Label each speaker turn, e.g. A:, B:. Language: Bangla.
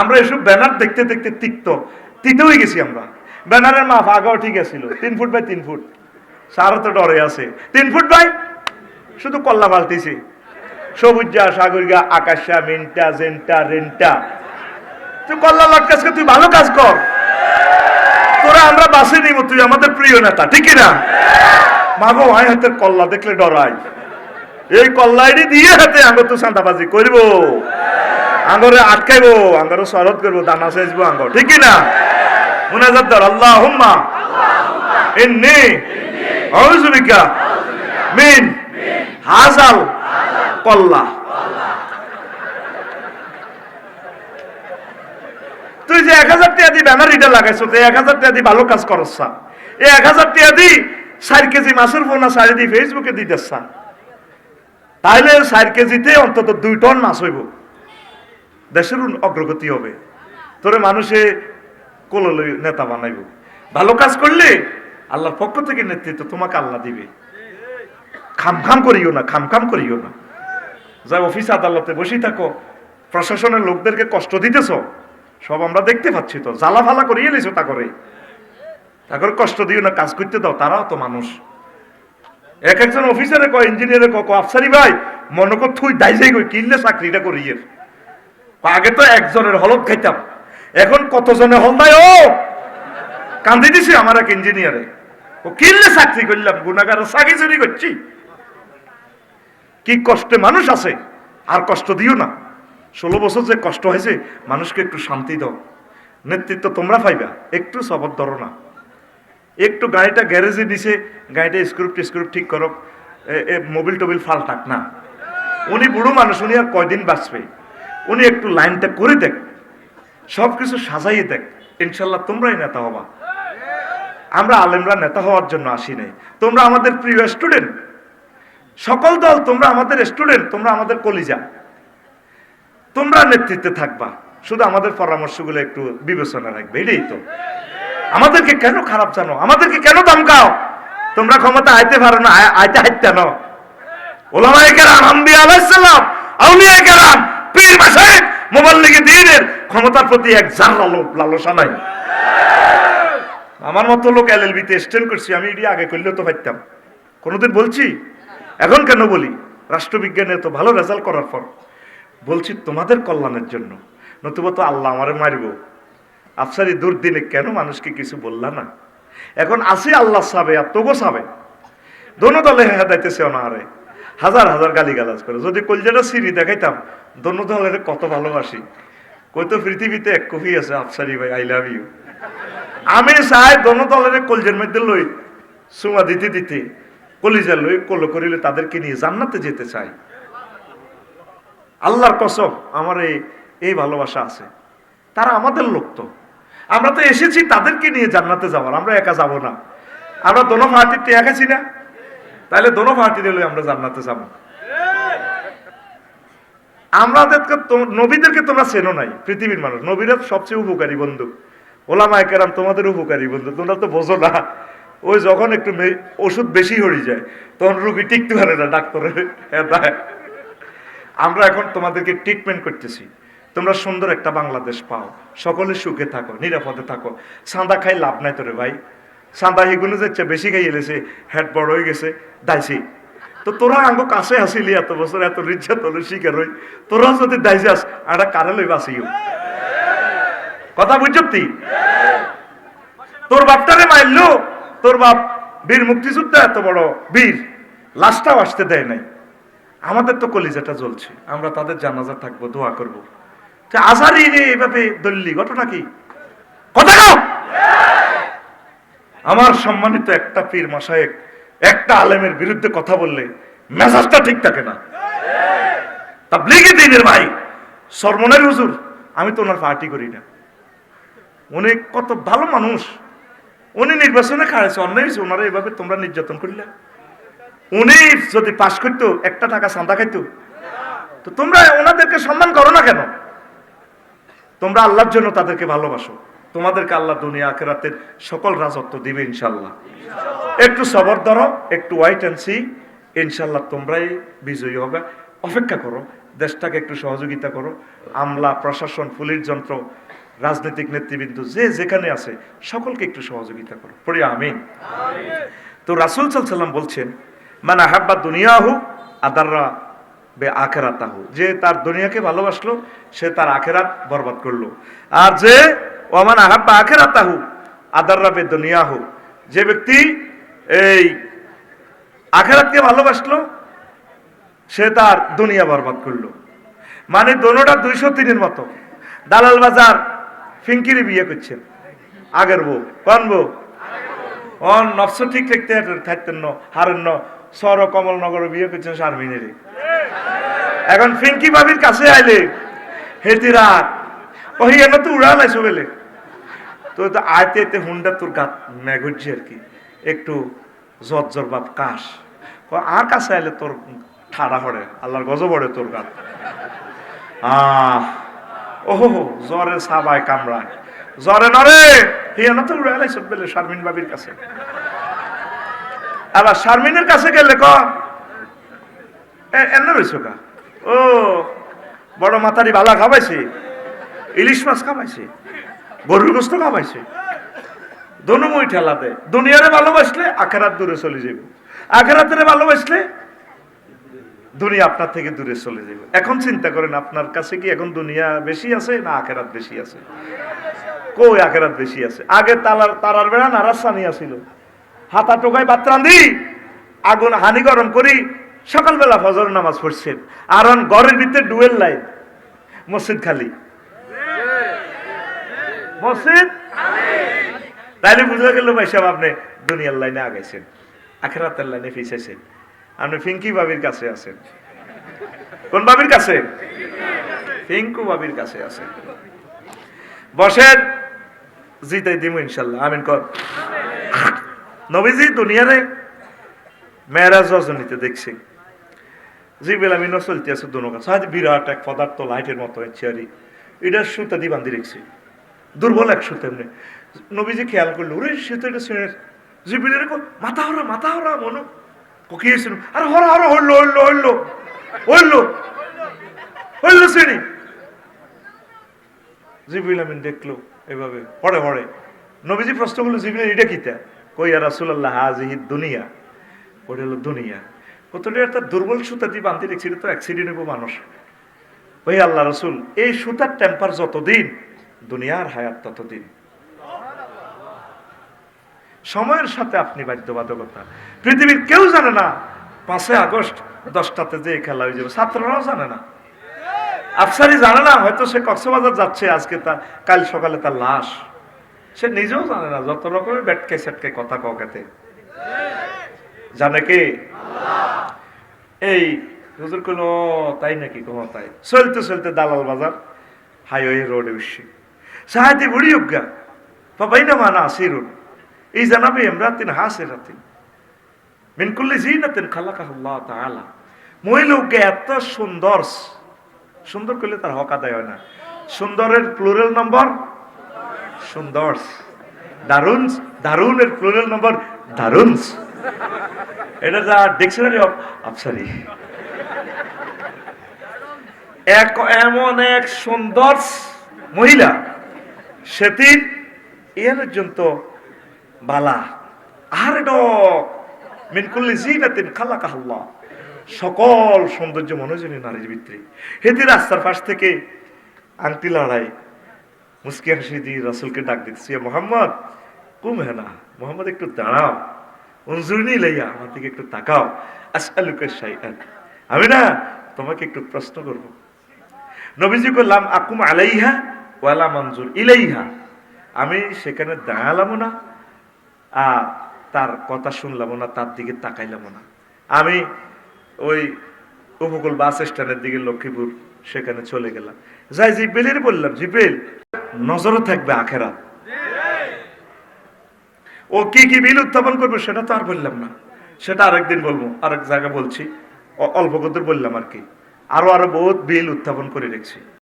A: আমরা এসব ব্যানার দেখতে দেখতে তিক্ত। তিতে হয়ে গেছি আমরা। ব্যানারের মাপ আগেও ঠিক আছিল। তিন ফুট বাই তিন ফুট। সারও তো ডরে আছে। তিন ফুট বাই? শুধু কল্লা পাল্টিছে সবুজা সাগরিকা আকাশা, মিনটা, জেন্টা, রেন্টা। তুই কল্লা লটকাসকে তুই ভালো কাজ কর। তোরা আমরা বাসে নিব, তুই আমাদের প্রিয় নেতা, ঠিক না? মাগো আয় হাতের কল্লা দেখলে ডরাই এই কল্লাইডি দিয়ে হাতে আমরা তো সান্তাবাজি করব। আঙ্গরে আটকাইবো, আঙ্গরে শরৎ করব, দানা সেচবো আঙ্গ ঠিক না মুনাজাত দর আল্লাহ হুম্মা ইন্নি। আউযুবিকা। মিন। হাজাল। কল্লা। তুই যে এক হাজার টাকা দি ব্যানার ইটা লাগাইছো তো এক হাজার টাকা দি ভালো কাজ করছ এই এক হাজার টাকা দি চার কেজি মাছের পোনা সারি দি ফেসবুকে দিতেছ তাইলে চার কেজিতে অন্তত দুই টন মাছ হইব। দেশের অগ্রগতি হবে। তোরে মানুষে কোললে নেতা বানাইব। ভালো কাজ করলে আল্লাহর পক্ষ থেকে নেতৃত্ব তোমাকে আল্লাহ দিবে। খাম খাম করিও না, খাম খাম করিও না। যা অফিস আদালতে বসেই থাকো। প্রশাসনের লোকদেরকে কষ্ট দিতেছ, সব আমরা দেখতে পাচ্ছি তো। জ্বালা ফালা করিয়ে নিছো তা করে। তা করে কষ্ট দিও না, কাজ করতে দাও, তারাও তো মানুষ। এক একজন অফিসারে কয়, ইঞ্জিনিয়ারে ক আফসারি ভাই, মনে কর থুই দাইজাই কই কিনলে চাকরিটা করিয়ে আগে তো একজনের হলত খাইতাম। এখন কতজনে হল নাই, ও! কান্দি দিছি আমার এক ইঞ্জিনিয়ারে। ও কিনলে চাকরি করলাম, গুণাগার চাকরি চুরি করছি। কি কষ্টে মানুষ আছে, আর কষ্ট দিও না। ষোলো বছর যে কষ্ট হয়েছে, মানুষকে একটু শান্তি দাও। নেতৃত্ব তোমরা পাইবা, একটু সবর ধরো না। একটু গাড়িটা গ্যারেজে নিছে, গাড়িটা স্ক্রুপ টিস্ক্রুপ ঠিক করো মোবিল টোবিল ফালটাক না। উনি বুড়ো মানুষ, উনি আর কয়দিন বাঁচবে? উনি একটু লাইনটা করে দেখ। সব কিছু সাজাইয়ে দেখ। ইনশাল্লাহ তোমরাই নেতা হবা। আমরা আলেমরা নেতা হওয়ার জন্য আসি নাই। তোমরা আমাদের প্রিয় স্টুডেন্ট। সকল দল তোমরা আমাদের স্টুডেন্ট, তোমরা আমাদের কলিজা। তোমরা নেতৃত্বে থাকবা। শুধু আমাদের পরামর্শগুলো একটু বিবেচনা রাখবে, এটাই তো। আমাদেরকে কেন খারাপ জানো? আমাদেরকে কেন ধমকাও? তোমরা ক্ষমতা আইতে পারো না আইতে হাইতে না ওলামায়ে কেরাম ক্ষমতার প্রতি এক জাররা লোভ লালসা নাই। আমার মতো লোক এল তে স্টেন্ড করছি, আমি এটি আগে করলেও তো পাইতাম। কোনোদিন বলছি? এখন কেন বলি? রাষ্ট্রবিজ্ঞানে তো ভালো রেজাল্ট করার পর বলছি তোমাদের কল্যাণের জন্য, নতুবা তো আল্লাহ আমারে মারিব। আফসারি দুর্দিনে কেন মানুষকে কিছু বললা না? এখন আসি আল্লাহ সাবে, আর তোগো সাবে। দোনো দলে হেদাইতেছে অনাহারে। হাজার হাজার গালি গালাজ করে। যদি কলজাটা সিঁড়ি দেখাইতাম, দোনো দলের কত ভালোবাসি। কই তো পৃথিবীতে এক কফি আছে, আফসারি ভাই আই লাভ ইউ আমি চাই দোনো দলের কলজের মধ্যে লই সুমা দিতে দিতে, কলিজা লই, কলো করিলে তাদেরকে নিয়ে জান্নাতে যেতে চাই। আল্লাহর কসম, আমার এই এই ভালোবাসা আছে। তারা আমাদের লোক তো। আমরা তো এসেছি তাদেরকে নিয়ে জান্নাতে যাওয়ার, আমরা একা যাব না। আমরা দোনো পার্টিতে একাছি না। তাহলে দোনো পার্টি লই আমরা জান্নাতে যাব। আমাদেরকে নবীদেরকে তোমরা চেনো নাই, পৃথিবীর মানুষ। নবীরা সবচেয়ে উপকারী বন্ধু। ওলামা একরাম তোমাদের উপকারী বন্ধু, তোমরা তো বোঝো না। ওই যখন একটু ওষুধ বেশি হয়ে যায়, তখন রুগী টিকতে পারে না ডাক্তারের হেদায় আমরা এখন তোমাদেরকে ট্রিটমেন্ট করতেছি। তোমরা সুন্দর একটা বাংলাদেশ পাও। সকলে সুখে থাকো, নিরাপদে থাকো। সাঁদা খাই লাভ নাই তোরে ভাই। সাঁদা হিগুলো যাচ্ছে বেশি খাই এলেছে হেড বড় হয়ে গেছে, দাইছি। তো তোরা আঙ্গ কাছে আসিলি এত বছর, এত তোর শিকার হই। তোরা যদি দাইছাস একটা কারে লই বাঁচিও কথা বুঝছি তোর বাপটারে মারলো তোর বাপ বীর মুক্তিযোদ্ধা এত বড় বীর, লাশটাও আসতে দেয় নাই। আমাদের তো কলিজাটা জ্বলছে, আমরা তাদের জানাজা থাকব, দোয়া করব। আজারি রে এইভাবে দল্লি, ঘটনা কি? কথা আমার সম্মানিত একটা পীর মশায়েক একটা আলেমের বিরুদ্ধে কথা বললে মেজাজটা ঠিক থাকে না। তা ব্লিগে দিনের ভাই, সরমনের হুজুর, আমি তো ওনার পার্টি করি না। উনি কত ভালো মানুষ। উনি নির্বাচনে খাড়াইছে, অন্যায় হয়েছে, ওনারা এভাবে তোমরা নির্যাতন করলে। উনি যদি পাশ করতো, একটা টাকা চাঁদা খাইতো। তো তোমরা ওনাদেরকে সম্মান করো না কেন? তোমরা আল্লাহর জন্য তাদেরকে ভালোবাসো। তোমাদেরকে আল্লাহ দুনিয়া আখেরাতের সকল রাজত্ব দিবে ইনশাল্লাহ একটু সবর ধরো, একটু ওয়াইট অ্যান্ড সি ইনশাল্লাহ তোমরাই বিজয়ী হবে। অপেক্ষা করো, দেশটাকে একটু সহযোগিতা করো। আমলা, প্রশাসন, পুলিশ যন্ত্র, রাজনৈতিক নেতৃবৃন্দ, যে যেখানে আছে, সকলকে একটু সহযোগিতা করো। পড়ি আমিন। তো রাসুল সাল্লাম বলছেন মানে আহাব্বা দুনিয়াহু, আদাররা বে আখেরাতাহু। যে তার দুনিয়াকে ভালোবাসলো, সে তার আখেরাত বরবাদ করল। আর যে ওমান আহাব্বা আখেরাতাহু, আদাররা বে দুনিয়াহু। যে ব্যক্তি এই আখেরাতকে ভালোবাসলো, সে তার দুনিয়া বরবাদ করল। মানে দোনোটা দুইশো তিনের মতো। দালাল বাজার ফিঙ্কিরি বিয়ে করছেন আগের বউ, কোন বউ? অন নফস ঠিক রাখতে থাকতেন হারেন সর কমলনগর বিয়ে করছেন শারমিনেরে এখন ফিঙ্কি বাবির কাছে আইলে হেতি রাত ওই এনে তো উড়া লাইছো বেলে। তো আইতে আইতে হুন্ডা তোর গাত ম্যাগুজি আর কি, একটু জর জর বাপ কাশ। আর কাছে আইলে তোর ঠাড়া হড়ে, আল্লাহর গজ পড়ে তোর গাত। আহ, ওহো, জ্বরে সাবায় কামড়ায়। জ্বরে নরে হিয়ানো তো উড়ে আলাইছ বেলে শারমিন বাবির কাছে। আবার শারমিনের কাছে গেলে ক এনে রয়েছো কা ও, বড় মাতারি বালা খাবাইছে। ইলিশ মাছ খাবাইছে গরুর গোস্ত খাবাইছে দনুমই ঠেলা দেয় দুনিয়ারে ভালোবাসলে আখেরাত দূরে চলে যাবে আখেরাতের ভালোবাসলে দুনিয়া আপনার থেকে দূরে চলে যাবে এখন চিন্তা করেন, আপনার কাছে কি এখন দুনিয়া বেশি আছে না আখেরাত বেশি আছে? কই আখেরাত বেশি আছে? আগে তালার তারার বেড়া নারাসানি আসিল হাতা টোকায় বাত্রান দি আগুন হানি গরম করি, সকালবেলা ফজর নামাজ পড়ছেন। আর ঘরের ভিতরে ডুয়েল লাইন মসজিদ খালি। মসজিদ? তাইলে বুঝা গেল ভাই সাহেব আপনি দুনিয়ার লাইনে আগাইছেন আখেরাতের লাইনে ফিসেছেন আপনি ফিঙ্কি বাবির কাছে আছেন। কোন বাবির কাছে? ফিঙ্কু বাবির কাছে আছেন। বসেন জিতাই দিব ইনশাল্লাহ। আমিন কর। নবীজি দুনিয়ারে মেয়েরাজ রজনীতে দেখছি। জিবেল আমি চলতে আছে দুনো কাছে। বিরাট এক পদার্থ লাইটের মতো চেয়ারি। এটা সুতা দিয়ে বান্ধি রেখছি। দুর্বল এক সুতা এমনি। নবীজি খেয়াল করল, ওরে, সে তো এটা শুনে জিবিলের মাথা হরা মাথা হরা, মনো। কোকিয়েছিল আরে হরা হরা হইল হইল হইল হইল হইল শ্রেণি জিবিল আমিন দেখল এভাবে, পড়ে পড়ে। নবীজি প্রশ্ন করল জিবিলের এটা কিতা কইয়া রাসুল্লাহ হাজিহি দুনিয়া। ওটা হলো দুনিয়া। কতটা একটা দুর্বল সুতা দিয়ে বান্ধি রেখেছিল তো অ্যাক্সিডেন্ট হব মানুষ। ওই আল্লাহ রসুল, এই সুতার টেম্পার যতদিন দুনিয়ার হায়াত ততদিন। সময়ের সাথে আপনি বাধ্যবাধকতা। পৃথিবীর কেউ জানে না পাঁচই আগস্ট দশটাতে যে খেলা হয়ে যাবে। ছাত্ররাও জানে না। আফসারি জানে না হয়তো সে কক্সবাজার যাচ্ছে আজকে তা কাল সকালে তার লাশ। সে নিজেও জানে না যত রকমের ব্যাটকে সেটকে কথা ককাতে জানে কি? এই হুজুর "ও, তাই নাকি? কোন তাই। চলতে চলতে দালাল বাজার হাইওয়ে রোডে উঠছি। সাহায্যে বুড়ি উজ্ঞা বাবাই না মানা আসিরুন। এই জানাবে এমরাতিন হাসিরাতিন মিন কুল্লি জিনাতিন খালাকাহু আল্লাহ তাআলা। মহিলা উজ্ঞা এত সুন্দর সুন্দর করলে তার হক আদায় হয় না। সুন্দরের প্লুরাল নম্বর সুন্দর। দারুণ দারুনের প্লুরাল নম্বর দারুনস এটা যা ডিকশনারি অফ আফসারি এক, এমন এক সুন্দর মহিলা সেতির এ পর্যন্ত বালা। আর মিনকুল্লি জিনাতিন খালা কাহাল্লা সকল সৌন্দর্য মনোজনী নারীর ভিতরে হেদি রাস্তার পাশ থেকে আংটি লড়াই। মুসকি হাসি দিয়ে রাসুলকে ডাক দিচ্ছি মোহাম্মদ কুম হেনা মোহাম্মদ, একটু দাঁড়াও। উনজুরনি লইয়া, আমার দিকে একটু তাকাও। আসআলুকা শাইআন। আমি না তোমাকে একটু প্রশ্ন করব। নবীজি করলাম আকুম আলাইহা? ওয়ালা মঞ্জুর ইলাইহা। আমি সেখানে দাঁড়ালাম না আর তার কথা শুনলাম না, তার দিকে তাকাইলাম না। আমি ওই উপকূল বাস স্ট্যান্ডের দিকে লক্ষ্মীপুর সেখানে চলে গেলাম। যাই জিব্রেলের বললাম, জিব্রেল, নজরও থাকবে আখেরা ও কি কি বিল উত্থাপন করবে সেটা তো আর বললাম না। সেটা আরেকদিন বলব, আরেক জায়গা বলছি। অল্প কত বললাম আর কি। আরও আরও বহুত বিল উত্থাপন করে রেখেছি।